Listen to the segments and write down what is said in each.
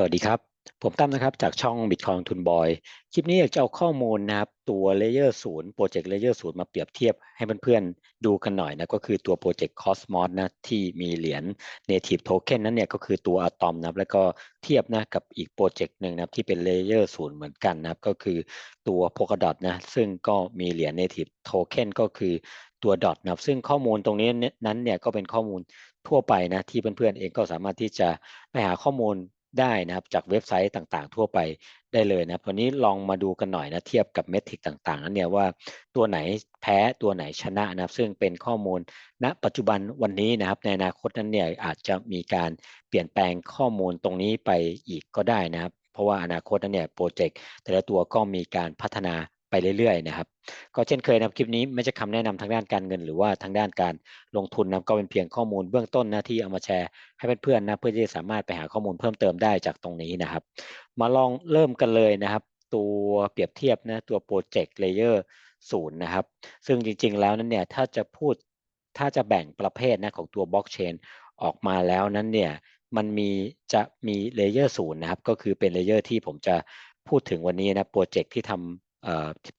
สวัสดีครับ ผมตั้มนะครับจากช่อง Bitcoin ทุนบอย คลิปนี้อยากจะเอาข้อมูลนะครับตัว Layer 0โปรเจกต์ Layer 0 มาเปรียบเทียบให้เพื่อนๆดูกันหน่อยนะก็คือตัวโปรเจกต์ Cosmos นะที่มีเหรียญ Native Token นั้นเนี่ยก็คือตัว Atom นะแล้วก็เทียบนะกับอีกโปรเจกต์หนึ่งนะที่เป็น Layer 0 เหมือนกันนะครับก็คือตัว Polkadot นะซึ่งก็มีเหรียญ Native Token ก็คือตัว Dot นะครับซึ่งข้อมูลตรงนี้นั้นเนี่ยก็เป็นข้อมูลทั่วไปนะที่เพื่อนๆเองก็สามารถที่จะไปหาข้อมูล ได้นะครับจากเว็บไซต์ต่างๆ ทั่วไปได้เลยนะวันนี้ลองมาดูกันหน่อยนะเทียบกับเมทริกต่างๆนั้นเนี่ยว่าตัวไหนแพ้ตัวไหนชนะนะครับ ซึ่งเป็นข้อมูลณนะปัจจุบันวันนี้นะครับในอนาคตนั้นเนี่ยอาจจะมีการเปลี่ยนแปลงข้อมูลตรงนี้ไปอีกก็ได้นะครับ เพราะว่าอนาคตนั้นเนี่ยโปรเจกต์แต่ละตัวก็มีการพัฒนา ไปเรื่อยๆนะครับ ก็เช่นเคยนะคลิปนี้ไม่ใช่คำแนะนำทางด้านการเงิน หรือว่าทางด้านการลงทุนนะก็เป็นเพียงข้อมูลเบื้องต้นนะที่เอามาแชร์ให้เพื่อนๆนะเพื่อที่จะสามารถไปหาข้อมูลเพิ่มเติมได้จากตรงนี้นะครับ มาลองเริ่มกันเลยนะครับ ตัวเปรียบเทียบนะตัวโปรเจกต์เลเยอร์ศูนย์นะครับ ซึ่งจริงๆแล้วนั้นเนี่ยถ้าจะพูดถ้าจะแบ่งประเภทนะของตัวบล็อกเชนออกมาแล้วนั้นเนี่ยมันมีจะมีเลเยอร์ศูนย์นะครับ ก็คือเป็นเลเยอร์ที่ผมจะพูดถึงวันนี้นะโปรเจกต์ที่ทำ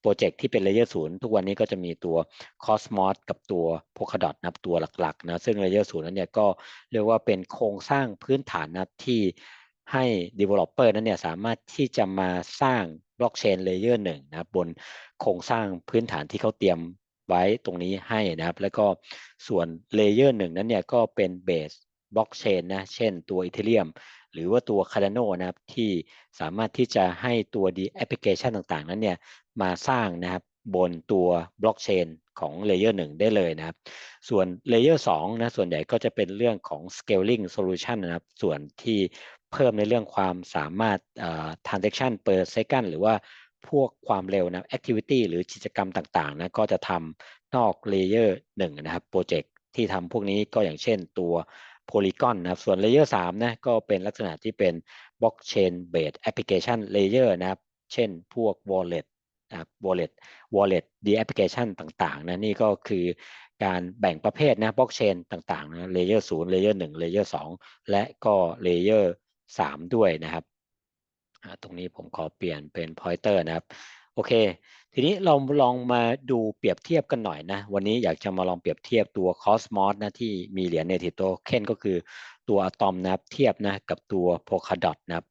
โปรเจกต์ที่เป็นเลเยอร์ศูนย์ทุกวันนี้ก็จะมีตัว Cosmos กับตัว Polkadot นะตัวหลักๆนะซึ่งเลเยอร์ศูนย์นั้นเนี่ยก็เรียกว่าเป็นโครงสร้างพื้นฐานนะที่ให้ Developer นั้นเนี่ยสามารถที่จะมาสร้างบล็อกเชนเลเยอร์หนึ่งนะบนโครงสร้างพื้นฐานที่เขาเตรียมไว้ตรงนี้ให้นะครับ แล้วก็ส่วนเลเยอร์หนึ่งนั้นเนี่ยก็เป็นเบสบล็อกเชนนะเช่นตัวอีเทเรียม หรือว่าตัว Cardano นะครับที่สามารถที่จะให้ตัวดีแอปพลิเคชันต่างๆ นั้นเนี่ยมาสร้างนะครับบนตัวบล็อกเชนของเลเยอร์หนึ่งได้เลยนะครับ ส่วนเลเยอร์สองนะส่วนใหญ่ก็จะเป็นเรื่องของ scaling solution นะครับ ส่วนที่เพิ่มในเรื่องความสามารถ transaction per second หรือว่าพวกความเร็วนะ activity หรือกิจกรรมต่างๆนะก็จะทำนอกเลเยอร์หนึ่งนะครับโปรเจกต์ที่ทำพวกนี้ก็อย่างเช่นตัว Polygon นะครับส่วน Layer 3นะก็เป็นลักษณะที่เป็น Blockchain Based Application Layer นะครับ เช่นพวก Wallet นะครับ Wallet Wallet ดี Application ต่างๆนะนี่ก็คือการแบ่งประเภทนะ Blockchain ต่างๆนะ Layer 0 Layer 1 Layer 2และก็ Layer 3ด้วยนะครับตรงนี้ผมขอเปลี่ยนเป็น pointer นะครับ โอเค ทีนี้เราลองมาดูเปรียบเทียบกันหน่อยนะ วันนี้อยากจะมาลองเปรียบเทียบตัว Cosmos นะที่มีเหรียญ Native Token ก็คือตัว Atom นะครับเทียบนะกับตัว Polkadot นะครับ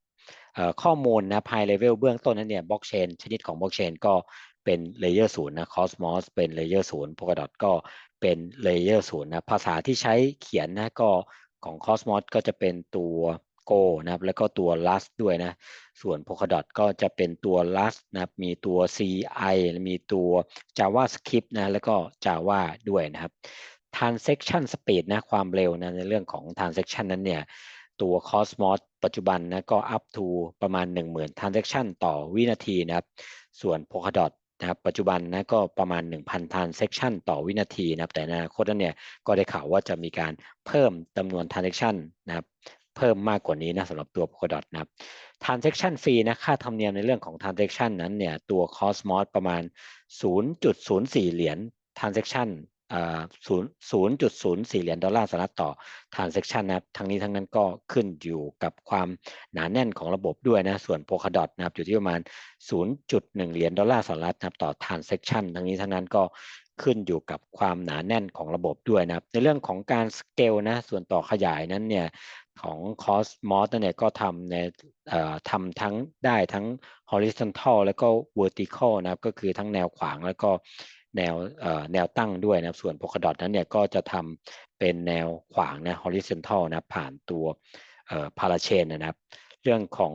ข้อมูลนะ High Level เบื้องต้นนั้นเนี่ยบล็อกเชนชนิดของบล็อกเชนก็เป็น Layer 0นะ Cosmos เป็น Layer 0 Polkadot ก็เป็น Layer 0นะภาษาที่ใช้เขียนนะก็ของ Cosmos ก็จะเป็นตัว Go นะครับ แล้วก็ตัว Rust ด้วยนะ ส่วน Polkadot ก็จะเป็นตัว Rust นะครับ มีตัว CI มีตัว JavaScript นะ แล้วก็ Java ด้วยนะครับ transaction speed นะ ความเร็วนะในเรื่องของ transaction นั้นเนี่ย ตัว Cosmos ปัจจุบันนะก็ up to ประมาณ 10,000 transaction ต่อวินาทีนะครับ ส่วน Polkadot นะครับปัจจุบันนะก็ประมาณ 1,000 transaction ต่อวินาทีนะครับแต่ในอนาคตนั้นเนี่ยก็ได้ข่าวว่าจะมีการเพิ่มจำนวน transaction นะครับ เพิ่มมากกว่านี้นะสำหรับตัว Polkadot นะครับ transaction fee นะค่าธรรมเนียมในเรื่องของ transaction นั้นเนี่ยตัว Cosmos ประมาณ 0.04 เหรียญ transaction 0.04เหรียญดอลลาร์สหรัฐต่อ transaction นะครับ ทั้งนี้ทั้งนั้นก็ขึ้นอยู่กับความหนาแน่นของระบบด้วยนะ ส่วน Polkadot นะครับอยู่ที่ประมาณ 0.1 เหรียญดอลลาร์สหรัฐนะครับต่อ transaction ทั้งนี้ทั้งนั้นก็ ขึ้นอยู่กับความหนาแน่นของระบบด้วยนะครับ ในเรื่องของการสเกลนะส่วนต่อขยายนั้นเนี่ยของ Cosmos เนี่ยก็ทำในทำทั้งได้ทั้ง horizontal แล้วก็ vertical นะครับก็คือทั้งแนวขวางแล้วก็แนวแนวตั้งด้วยนะส่วน Polkadot นั้นเนี่ยก็จะทำเป็นแนวขวางนะ horizontal นะผ่านตัวพาราเชนนะครับ เรื่องของ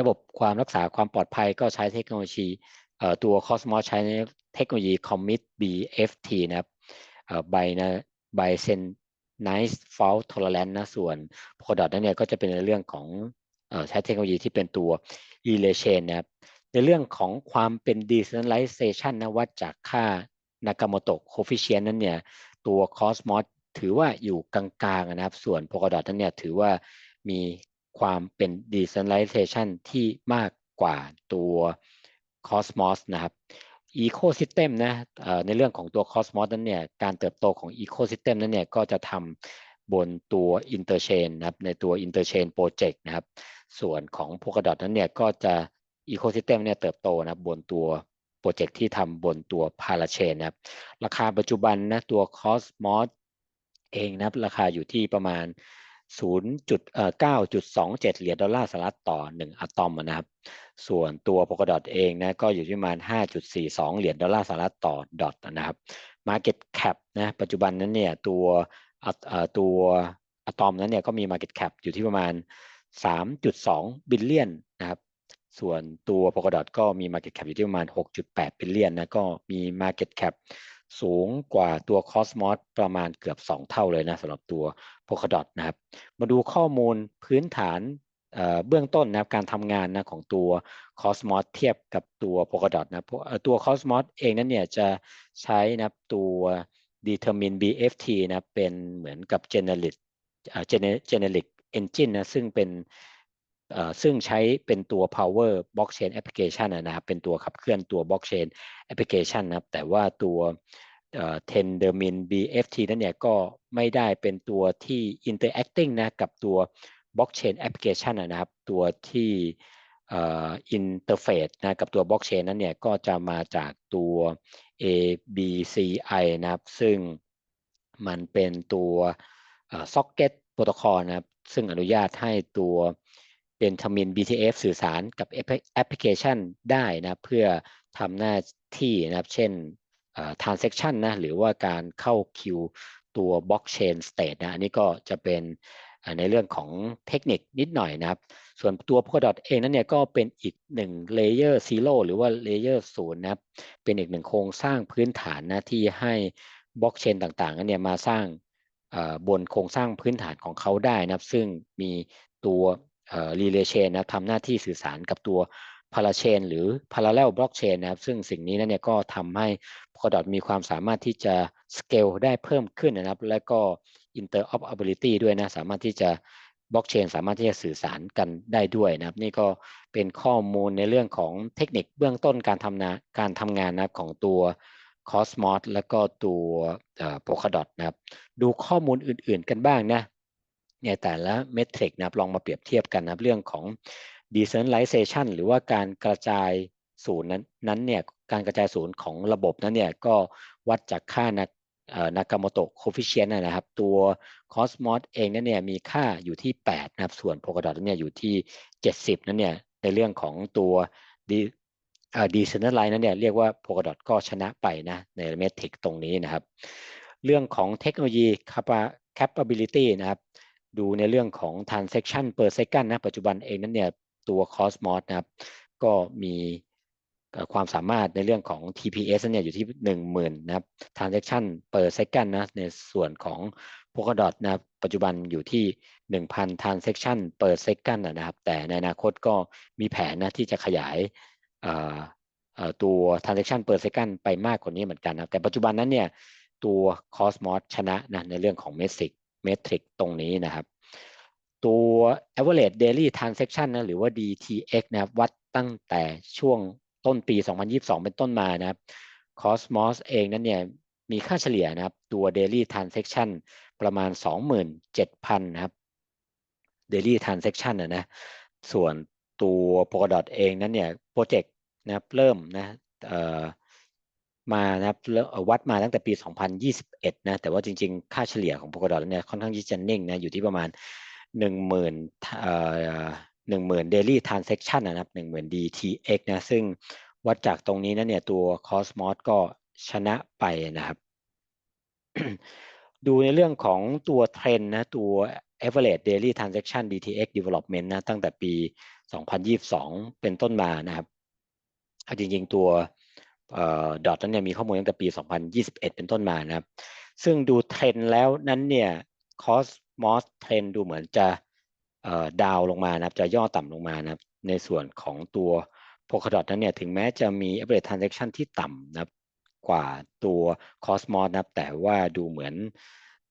ระบบความรักษาความปลอดภัยก็ใช้เทคโนโลยี ตัว Cosmos ใช้เทคโนโลยี Commit BFT นะครับใบนะใบเซน nice fault tolerance นะส่วน Polkadot นั้นเนี่ยก็จะเป็นในเรื่องของใช้เทคโนโลยีที่เป็นตัว relation นะครับในเรื่องของความเป็น decentralization นะวัดจากค่า Nakamoto coefficient นั้นเนี่ยตัว Cosmos ถือว่าอยู่กลางๆนะครับ ส่วน Polkadot นั้นเนี่ยถือว่ามีความเป็น decentralization ที่มากกว่าตัว Cosmos นะครับอีโคซิสเต็มนะในเรื่องของตัว Cosmos นั้นเนี่ยการเติบโตของอีโคซิสเต็มนั้นเนี่ยก็จะทำบนตัว Interchain นะครับในตัว Interchain Project นะครับ ส่วนของ Polkadot นั้นเนี่ยก็จะ Ecosystem เนี่ยเติบโตนะครับบนตัวโปรเจกต์ที่ทำบนตัว Parachain นะครับ ราคาปัจจุบันนะตัว Cosmos เองนะครับราคาอยู่ที่ประมาณ 0.9.27 เหรียญดอลลาร์สหรัฐต่อ 1 อะตอมนะครับ ส่วนตัว Polkadot เองนะก็อยู่ที่ประมาณ 5.42 เหรียญดอลลาร์สหรัฐต่อดอทนะครับ Market Cap นะปัจจุบันนั้นเนี่ยตัวตัวอะตอมนั้นเนี่ยก็มี Market Cap อยู่ที่ประมาณ 3.2 บิลเลียนนะครับ ส่วนตัว Polkadot ก็มี Market Cap อยู่ที่ประมาณ 6.8 บิลเลียนนะก็มี Market Cap สูงกว่าตัว Cosmos ประมาณเกือบ 2 เท่าเลยนะสำหรับตัว Polkadot นะครับ มาดูข้อมูลพื้นฐานเบื้องต้นนะครับการทำงานนะของตัว Cosmos เทียบกับตัว Polkadot นะตัว Cosmos เองนั้นเนี่ยจะใช้นะตัว determine BFT นะเป็นเหมือนกับ generic generic engine นะซึ่งเป็น ซึ่งใช้เป็นตัว power blockchain application นะครับเป็นตัวขับเคลื่อนตัว blockchain application นะครับแต่ว่าตัว Tendermint BFT นั้นเนี่ยก็ไม่ได้เป็นตัวที่ interacting นะกับตัว blockchain application นะครับตัวที่ interface นะกับตัว blockchain นั้นเนี่ยก็จะมาจากตัว ABCI นะครับซึ่งมันเป็นตัว socket protocol นะครับซึ่งอนุญาตให้ตัว เป็นทมิน BTF สื่อสารกับแอปพลิเคชันได้นะเพื่อทำหน้าที่นะครับ เช่น transaction นะหรือว่าการเข้าคิวตัว blockchain state นะอันนี้ก็จะเป็นในเรื่องของเทคนิคนิดหน่อยนะครับ ส่วนตัว Polkadot เองนั้นเนี่ยก็เป็นอีกหนึ่ง layer zero หรือว่า layer ศูนย์นะครับ เป็นอีกหนึ่งโครงสร้างพื้นฐานนะที่ให้บล็อกเชนต่างๆนั้นเนี่ยมาสร้างบนโครงสร้างพื้นฐานของเขาได้นะครับ ซึ่งมีตัว relation นะทำหน้าที่สื่อสารกับตัว parachain หรือ parallel blockchain นะครับ ซึ่งสิ่งนี้นั่นเนี่ยก็ทำให้ Polkadot มีความสามารถที่จะ scale ได้เพิ่มขึ้นนะครับ และก็ interoperability ด้วยนะ สามารถที่จะ blockchain สามารถที่จะสื่อสารกันได้ด้วยนะครับ นี่ก็เป็นข้อมูลในเรื่องของเทคนิคเบื้องต้นการทำนาการทำงานนะของตัว Cosmos และก็ตัว Polkadot นะครับ ดูข้อมูลอื่นๆกันบ้างนะ เนี่ยแต่ละเมทริกนะครับลองมาเปรียบเทียบกันนะครับเรื่องของ decentralization หรือว่าการกระจายศูนย์นั้นนั้นเนี่ยการกระจายศูนย์ของระบบนั้นเนี่ยก็วัดจากค่านักนากาโมโตะโคฟิเชียนนะครับ ตัว Cosmos เองนั้นเนี่ยมีค่าอยู่ที่ 8 นะครับ ส่วน Polkadot นั้นเนี่ยอยู่ที่ 70 นั้นเนี่ยในเรื่องของตัวดีดีเซนเนอร์ไลน์นั้นเนี่ยเรียกว่า Polkadot ก็ชนะไปนะในเมทริกตรงนี้นะครับ เรื่องของเทคโนโลยี capability นะครับ ดูในเรื่องของ transaction per second นะปัจจุบันเองนั้นเนี่ยตัว Cosmos นะครับ ก็มีความสามารถในเรื่องของ TPS เนี่ยอยู่ที่ 10,000 นะครับ transaction per second นะในส่วนของ Polkadot นะปัจจุบันอยู่ที่ 1,000 transaction per second นะครับ แต่ในอนาคตก็มีแผนนะที่จะขยายตัว transaction per second ไปมากกว่านี้เหมือนกันนะแต่ปัจจุบันนั้นเนี่ยตัว Cosmos ชนะนะในเรื่องของ Metric เมทริกตรงนี้นะครับ ตัว average daily transaction นะหรือว่า DTX นะครับวัดตั้งแต่ช่วงต้นปี 2022 เป็นต้นมานะครับ Cosmos เองนั้นเนี่ยมีค่าเฉลี่ยนะครับตัว daily transaction ประมาณ 27,000 นะครับ daily transaction นะนะส่วนตัว Polkadot เองนั้นเนี่ยโปรเจกต์นะครับเริ่มนะเอ่อ มานะครับวัดมาตั้งแต่ปี 2021 นะ แต่ว่าจริงๆ ค่าเฉลี่ยของ Polkadot เนี่ยค่อนข้างที่จะนิ่งนะ อยู่ที่ประมาณ 10,000เอ่อ10,000 daily transaction นะครับ 10,000 DTX นะ ซึ่งวัดจากตรงนี้นะเนี่ยตัว Cosmos ก็ชนะไปนะครับ ดูในเรื่องของตัวเทรนนะตัว average daily transaction DTX development นะ ตั้งแต่ปี 2022 เป็นต้นมานะครับ จริงๆตัว ดอทนั้นเนี่ยมีข้อมูลตั้งแต่ปี 2021 เป็นต้นมานะครับ ซึ่งดูเทรนแล้วนั้นเนี่ยคอสมอสเทรนดูเหมือนจะดาวลงมานะครับจะย่อต่ำลงมานะครับในส่วนของตัว Polkadot นั้นเนี่ยถึงแม้จะมี average transaction ที่ต่ำนะครับกว่าตัว Cosmos นะครับแต่ว่าดูเหมือน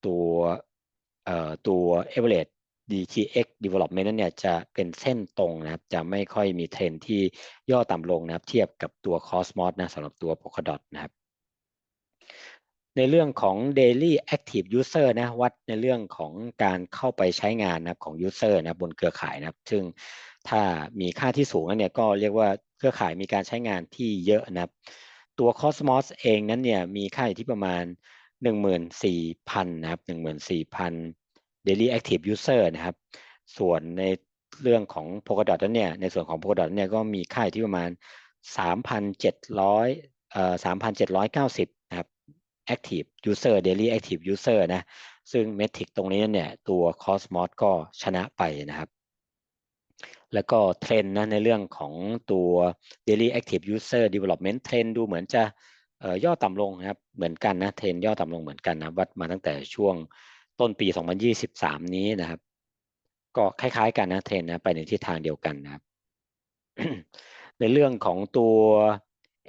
ตัวตัว average DTX development นั้นเนี่ยจะเป็นเส้นตรงนะครับ จะไม่ค่อยมีเทรนที่ย่อต่ำลงนะครับ เทียบกับตัว Cosmos นะสำหรับตัว Polkadot นะครับในเรื่องของ daily active user นะวัดในเรื่องของการเข้าไปใช้งานนะของ user นะบนเครือข่ายนะครับ ซึ่งถ้ามีค่าที่สูงแล้วเนี่ยก็เรียกว่าเครือข่ายมีการใช้งานที่เยอะนะครับตัว Cosmos เองนั้นเนี่ยมีค่าอยู่ที่ประมาณ 14,000 นะครับ 14,000 daily active user นะครับ ส่วนในเรื่องของ Polkadot นั้นเนี่ย ในส่วนของ Polkadot เนี่ยก็มีค่าที่ประมาณ 3,700เอ่อ3,790 นะครับ active user daily active user นะ ซึ่งเมทริกตรงนี้เนี่ยตัว Cosmos ก็ชนะไปนะครับ แล้วก็เทรนนะในเรื่องของตัว daily active user development เทรนดูเหมือนจะย่อต่ำลงนะครับ เหมือนกันนะ เทรนย่อต่ำลงเหมือนกันนะ วัดมาตั้งแต่ช่วง ต้นปี 2023 นี้นะครับ ก็คล้ายๆกันนะเทรนนะไปในทิศทางเดียวกันนะครับ ในเรื่องของตัว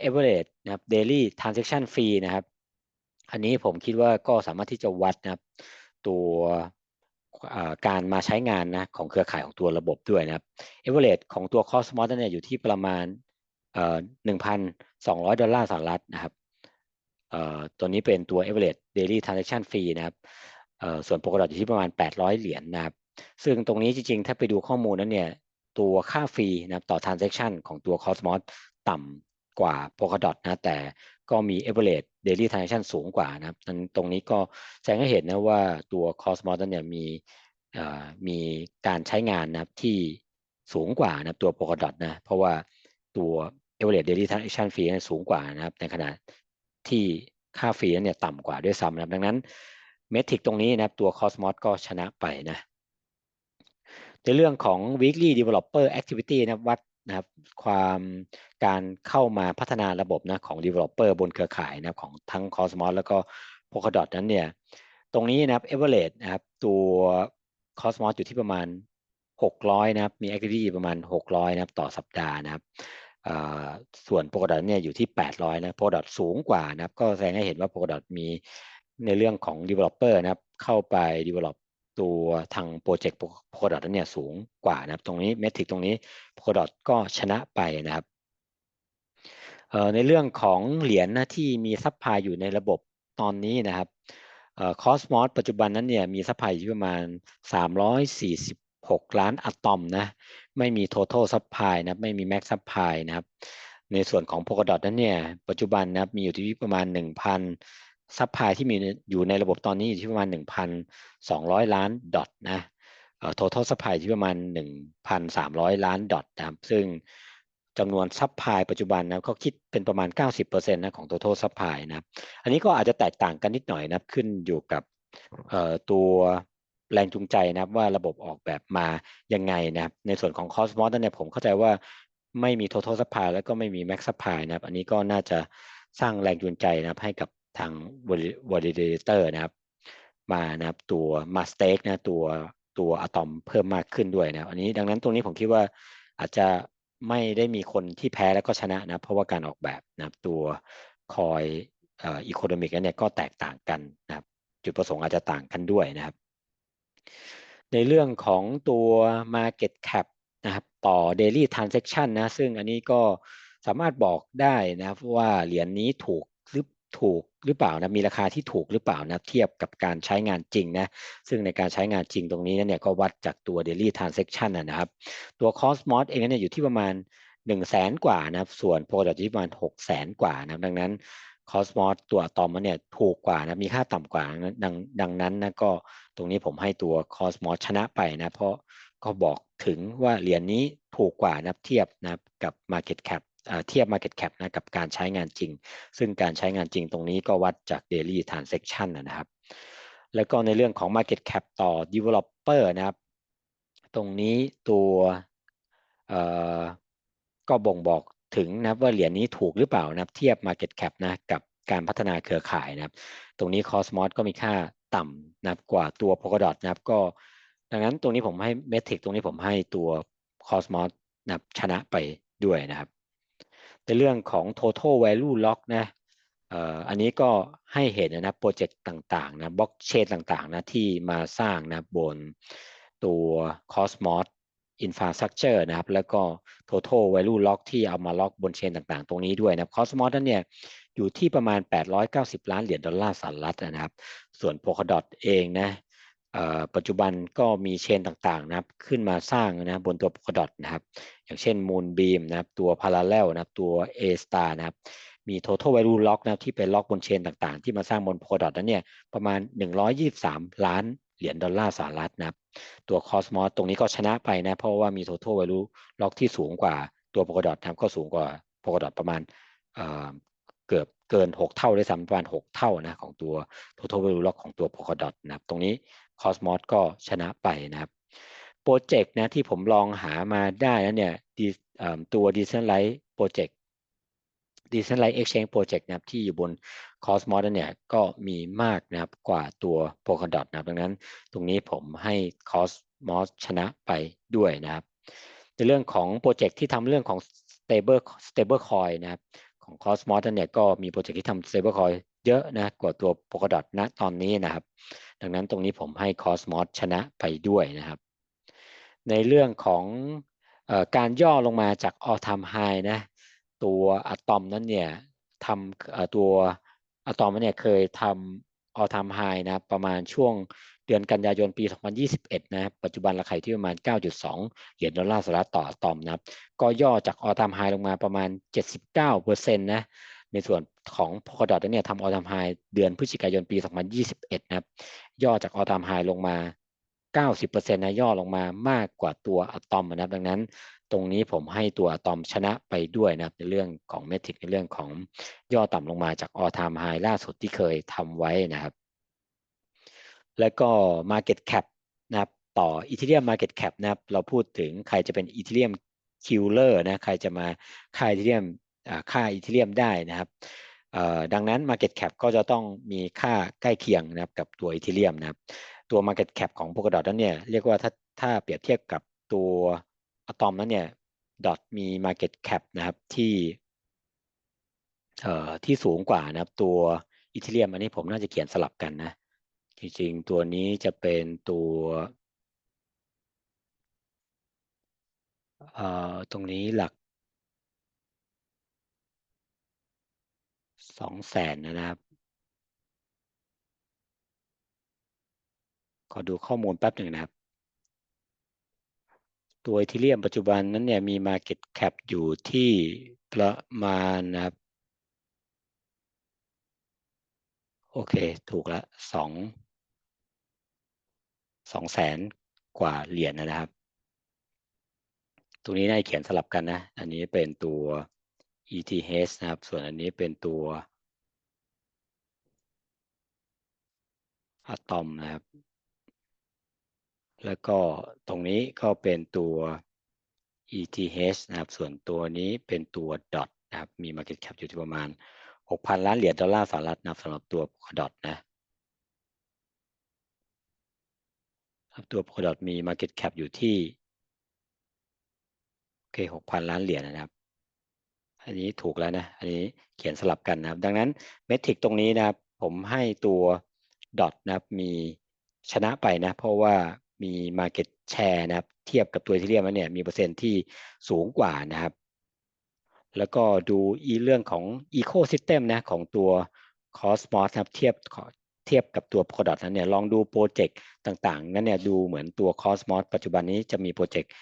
average นะครับ daily transaction fee นะครับ อันนี้ผมคิดว่าก็สามารถที่จะวัดนะครับ ตัวการมาใช้งานนะของเครือข่ายของตัวระบบด้วยนะครับ average ของตัว Cosmos เนี่ยอยู่ที่ประมาณหนึ่งพันสองร้อยดอลลาร์สหรัฐนะครับตัวนี้เป็นตัว average daily transaction fee นะครับ ส่วนปกติอยู่ที่ประมาณ 800 เหรียญนนะครับ ซึ่งตรงนี้จริงๆ ถ้าไปดูข้อมูลนั้นเนี่ย ตัวค่าฟรีนะครับต่อ transaction ของตัว Cosmos ต่ำกว่า Polkadot นะ แต่ก็มี average daily transaction สูงกว่านะครับ ตรงนี้ก็แสดงให้เห็นนะว่าตัว Cosmos นั้นเนี่ยมีมีการใช้งานนะครับที่สูงกว่านะตัว Polkadot นะ เพราะว่าตัว average daily transaction fee สูงกว่านะครับ ในขณะที่ค่าฟรีเนี่ยต่ำกว่าด้วยซ้ำนะครับ ดังนั้น เมทริกตรงนี้นะครับตัว Cosmos ก็ชนะไปนะ ในเรื่องของ weekly developer activity นะวัดนะครับความการเข้ามาพัฒนาระบบนะของ developer บนเครือข่ายนะของทั้ง Cosmos แล้วก็ Polkadot นั้นเนี่ย ตรงนี้นะครับ average นะครับตัว Cosmos อยู่ที่ประมาณ 600 นะครับ มี activity ประมาณ 600 นะครับต่อสัปดาห์นะครับส่วน Polkadot เนี่ยอยู่ที่ 800 นะ Polkadot สูงกว่านะครับ ก็แสดงให้เห็นว่า Polkadot มี ในเรื่องของ developer นะครับ เข้าไป develop ตัวทางโปรเจกต์ Polkadot นั้นเนี่ยสูงกว่านะครับ ตรงนี้เมทริกตรงนี้ Polkadot ก็ชนะไปนะครับในเรื่องของเหรียญนะที่มีซัพพลายอยู่ในระบบตอนนี้นะครับคอสมอสปัจจุบันนั้นเนี่ยมีซัพพลายอยู่ประมาณ 346 ล้านอะตอมนะไม่มี total supply นะไม่มี max supply นะครับ ในส่วนของ Polkadot นั้นเนี่ยปัจจุบันนะครับมีอยู่ที่ประมาณ1,000 ซัพพลายที่มีอยู่ในระบบตอนนี้อยู่ที่ประมาณ 1,200 ล้านดอทนะเอ่อ total supply ที่ประมาณ 1,300 ล้านดอทนะครับซึ่งจำนวนซัพพลายปัจจุบันนะเขาคิดเป็นประมาณ 90%นะของ total supply นะครับอันนี้ก็อาจจะแตกต่างกันนิดหน่อยนะขึ้นอยู่กับตัวแรงจูงใจนะครับว่าระบบออกแบบมายังไงนะครับในส่วนของ Cosmos นั่นเนี่ยผมเข้าใจว่าไม่มี total supply แล้วก็ไม่มี max supply นะครับ อันนี้ก็น่าจะสร้างแรงจูงใจนะครับให้กับ ทาง validator นะครับมานะครับตัวมาสเต็กนะตัวตัวอะตอมเพิ่มมากขึ้นด้วยนะอันนี้ดังนั้นตรงนี้ผมคิดว่าอาจจะไม่ได้มีคนที่แพ้แล้วก็ชนะนะเพราะว่าการออกแบบนะบตัวคอยอีโคโนมิกเนี่ยก็แตกต่างกันนะครับจุดประสงค์อาจจะต่างกันด้วยนะครับ ในเรื่องของตัว Market Cap นะครับต่อ Daily Transaction นะซึ่งอันนี้ก็สามารถบอกได้นะครับว่าเหรียญนนี้ถูก ถูกหรือเปล่านะมีราคาที่ถูกหรือเปล่านะเทียบกับการใช้งานจริงนะซึ่งในการใช้งานจริงตรงนี้เนี่ยก็วัดจากตัว daily transaction นะครับ ตัว Cosmos เองเนี่ยอยู่ที่ประมาณ 1 0 0 0 0แสนกว่านะครับ ส่วน Polkadot อยู่ที่ประมาณ6 0 0แสนกว่านะดังนั้น Cosmos ตัวตอมเนี่ยถูกกว่านะมีค่าต่ำกว่าดังดังนั้นนะก็ตรงนี้ผมให้ตัว Cosmos ชนะไปนะเพราะก็บอกถึงว่าเหรียญนี้ถูกกว่านะเทียบนะกับ Market Cap เทียบ Market Cap นะกับการใช้งานจริง ซึ่งการใช้งานจริงตรงนี้ก็วัดจาก Daily Transaction นะครับ แล้วก็ในเรื่องของ Market Cap ต่อ Developer นะครับ ตรงนี้ตัวก็บ่งบอกถึงนะว่าเหรียญนี้ถูกหรือเปล่านะเทียบ Market Cap นะกับการพัฒนาเครือข่ายนะครับ ตรงนี้ Cosmos ก็มีค่าต่ำนะกว่าตัว Polkadot นะครับก็ดังนั้นตรงนี้ผมให้เมทริกตรงนี้ผมให้ตัว Cosmos นะชนะไปด้วยนะครับ ในเรื่องของ total value lock นะอันนี้ก็ให้เห็นนะโปรเจกต์ต่างๆนะบล็อกเชนต่างๆนะที่มาสร้างนะบนตัว Cosmos Infrastructure นะครับ แล้วก็ total value lock ที่เอามาล็อกบนเชนต่างๆ ตรงนี้ด้วยนะ Cosmos นั้นเนี่ยอยู่ที่ประมาณ 890 ล้านเหรียญดอลลาร์สหรัฐนะครับ ส่วน Polkadot เองนะ ปัจจุบันก็มีเชนต่างๆนะครับขึ้นมาสร้างนะบนตัว Polkadot นะครับอย่างเช่น Moonbeam นะครับตัว Parallel นะครับตัว A Star นะครับมี total value lock นะที่เป็นล็อกบนเชนต่างๆ ที่มาสร้างบน Polkadot นั้นเนี่ยประมาณ 123 ล้านเหรียญดอลลาร์สหรัฐนะครับตัว Cosmos ตรงนี้ก็ชนะไปนะเพราะว่ามี total value lock ที่สูงกว่าตัว Polkadot นะครับก็สูงกว่า Polkadot ประมาณ เกือบเกิน 6 เท่าได้ซ้ำประมาณ 6 เท่านะของตัว total value lock ของตัว Polkadot นะครับตรงนี้ Cosmos ก็ชนะไปนะครับโปรเจกต์นะที่ผมลองหามาได้นะเนี่ยตัว Decentralized Project Decentralized Exchange Project นะครับที่อยู่บน Cosmos เนี่ยก็มีมากนะครับกว่าตัว Polkadot นะครับดังนั้นตรงนี้ผมให้ Cosmos ชนะไปด้วยนะครับ ในเรื่องของโปรเจกต์ที่ทำเรื่องของ stable stable coin นะครับ ของ Cosmos เนี่ยก็มีโปรเจกต์ที่ทำ stable coin เยอะนะกว่าตัว Polkadot ณตอนนี้นะครับ ดังนั้นตรงนี้ผมให้ Cosmos ชนะไปด้วยนะครับ ในเรื่องของอการย่อลงมาจาก all time high นะตัวอะตอมนั้นเนี่ยทำตัวอะตอมเนี่ยเคยทำ all time high นะประมาณช่วง เดือนกันยายนปี 2021 นะครับ ปัจจุบันราคาที่ประมาณ 9.2 เหรียญดอลลาร์สหรัฐต่ออะตอมนะครับ ก็ย่อจาก all time high ลงมาประมาณ 79%นะ ในส่วนของ Polkadot เนี่ยทำ all time high เดือนพฤศจิกายนปี 2021 นะครับ ย่อจาก all time high ลงมา 90%นะย่อลงมามากกว่าตัวอะตอมนะครับ ดังนั้นตรงนี้ผมให้ตัวอะตอมชนะไปด้วยนะครับในเรื่องของเมทริกในเรื่องของย่อต่ำลงมาจาก all time high ล่าสุดที่เคยทำไว้นะครับ แล้วก็ market cap นะครับต่อ Ethereum market cap นะครับเราพูดถึงใครจะเป็น Ethereum killer นะใครจะมาค่า Ethereum ค่า Ethereum ได้นะครับดังนั้น Market Cap ก็จะต้องมีค่าใกล้เคียงนะครับกับตัว Ethereum นะครับตัว Market Cap ของ Polkadot นั้นเนี่ยเรียกว่าถ้าถ้าเปรียบเทียบกับตัวอะตอมนั้นเนี่ยดอทมี Market Cap นะครับที่ที่สูงกว่านะครับตัว Ethereum อันนี้ผมน่าจะเขียนสลับกันนะ จริงๆ ตัวนี้จะเป็นตัวตรงนี้หลักสองแสนนะครับ ขอดูข้อมูลแป๊บหนึ่งนะครับ ตัวอีเทเรียมปัจจุบันนั้นเนี่ยมี Market Cap อยู่ที่ประมาณนะครับ โอเค ถูกละสอง สองแสนกว่าเหรียญนะครับ ตรงนี้นาจะเขียนสลับกันนะ อันนี้เป็นตัว ETH นะครับ ส่วนอันนี้เป็นตัวอะตอมนะครับ แล้วก็ตรงนี้ก็เป็นตัว ETH นะครับ ส่วนตัวนี้เป็นตัว DOT นะครับ มี Market Cap อยู่ที่ประมาณ 6,000 ล้านเหรียญดอลลาร์สหรัฐนะครับสำหรับตัว DOT นะ ตัว Polkadot มี Market Cap อยู่ที่โอเค6,000ล้านเหรียญนะครับ อันนี้ถูกแล้วนะ อันนี้เขียนสลับกันนะครับ ดังนั้นเมทริกตรงนี้นะครับ ผมให้ตัว Dot นะครับมีชนะไปนะ เพราะว่ามี Market Share นะครับ เทียบกับตัวที่เรียกมาเนี่ยมีเปอร์เซ็นต์ที่สูงกว่านะครับ แล้วก็ดูอีเรื่องของ Ecosystem นะของตัว Cosmos ครับเทียบ ทียบกับตัว Product นั้นเนี่ยลองดูโปรเจกต์ต่างๆ นั้นเนี่ยดูเหมือนตัว Cosmos ปัจจุบันนี้จะมีโปรเจกต์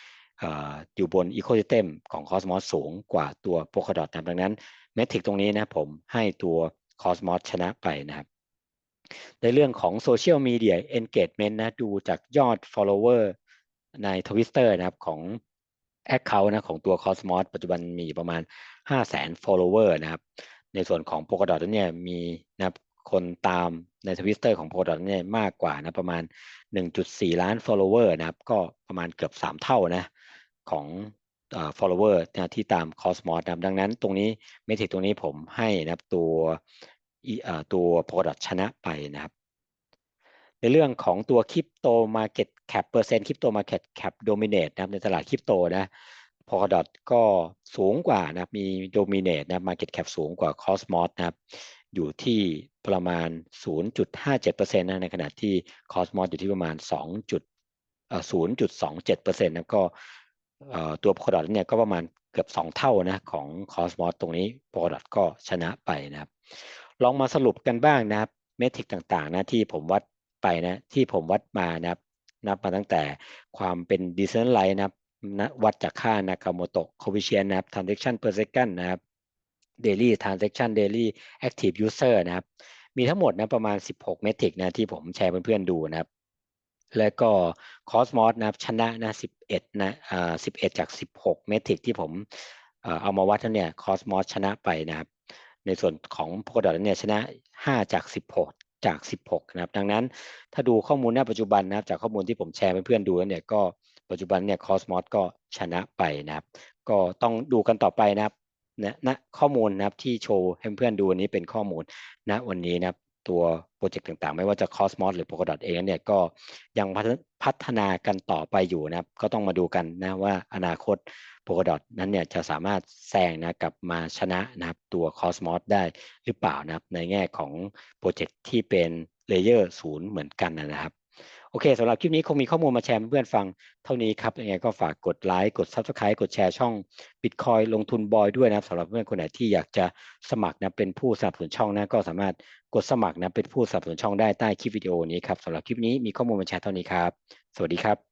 อยู่บน Ecosystem ของ Cosmos สูงกว่าตัว Polkadot นะดังนั้นเมทริกตรงนี้นะผมให้ตัว Cosmos ชนะไปนะครับ ในเรื่องของ Social Media Engagement นะดูจากยอด follower ใน Twitter นะครับของ Account นะของตัว Cosmos ปัจจุบันมีประมาณ 5 0 0 0 0 0 follower นะครับในส่วนของ Polkadot เนี่ยมีนะครับ คนตามในทวิตเตอร์ของ Polkadot เนี่ยมากกว่านะประมาณ 1.4 ล้าน follower นะครับ ก็ประมาณเกือบ 3 เท่านะของ follower นะที่ตาม Cosmos นะดังนั้นตรงนี้เมทริกตรงนี้ผมให้นะครับตัวตัว Polkadot ชนะไปนะครับ ในเรื่องของตัวคริปโตมาเก็ตแคปเปอร์เซ็นต์คริปโตมาเก็ตแคปโดมิเนตนะครับในตลาดคริปโตนะ Polkadot ก็สูงกว่านะมีโดมิเนตนะมาเก็ตแคปสูงกว่า Cosmos นะครับอยู่ที่ ประมาณ 0.57%นะในขณะที่ Cosmos อยู่ที่ประมาณ2จุด0.27%นะก็เอ่อตัว Polkadot เนี่ยก็ประมาณเกือบ 2 เท่านะของ Cosmos ตรงนี้ Polkadot ก็ชนะไปนะครับ ลองมาสรุปกันบ้างนะครับเมทริกต่างๆนะที่ผมวัดไปนะที่ผมวัดมานะครับนับมาตั้งแต่ความเป็น decentralized นะครับนะวัดจากค่า Nakamoto coefficient นะครับ transaction per second นะครับ daily transaction daily active user นะครับ มีทั้งหมดนะประมาณ 16 เมทริกนะที่ผมแชร์เพื่อนๆดูนะครับ แล้วก็ Cosmos นะครับชนะนะ 11 นะอ่า11 จาก 16 เมทริกที่ผมเอามาวัดนั้นเนี่ย Cosmos ชนะไปนะครับ ในส่วนของ Polkadot เนี่ยชนะ 5 จาก 16 จาก 16 นะครับ ดังนั้นถ้าดูข้อมูลณปัจจุบันนะครับ จากข้อมูลที่ผมแชร์เพื่อนๆดูเนี่ยก็ปัจจุบันเนี่ย Cosmos ก็ชนะไปนะครับ ก็ต้องดูกันต่อไปนะครับ นะณข้อมูลนะครับที่โชว์ให้เพื่อนๆดูวันนี้เป็นข้อมูลณวันนี้นะครับตัวโปรเจกต์ต่างๆ ไม่ว่าจะ Cosmos หรือ Polkadot เองเนี่ยก็ยังพัฒนากันต่อไปอยู่นะครับ ก็ต้องมาดูกันนะว่าอนาคต Polkadot นั้นเนี่ยจะสามารถแซงนะกลับมาชนะนะครับตัว Cosmos ได้หรือเปล่านะครับในแง่ของโปรเจกต์ที่เป็นเลเยอร์ศูนย์เหมือนกันนะครับ โอเคสำหรับคลิปนี้คงมีข้อมูลมาแชร์เพื่อนๆฟังเท่านี้ครับยังไงก็ฝากกดไลค์กด Subscribe กดแชร์ช่อง Bitcoin ลงทุนบอยด้วยนะครับสำหรับเพื่อนคนไหนที่อยากจะสมัครนะเป็นผู้สนับสนุนช่องนะก็สามารถกดสมัครนะเป็นผู้สนับสนุนช่องได้ใต้คลิปวิดีโอนี้ครับสำหรับคลิปนี้มีข้อมูลมาแชร์เท่านี้ครับ สวัสดีครับ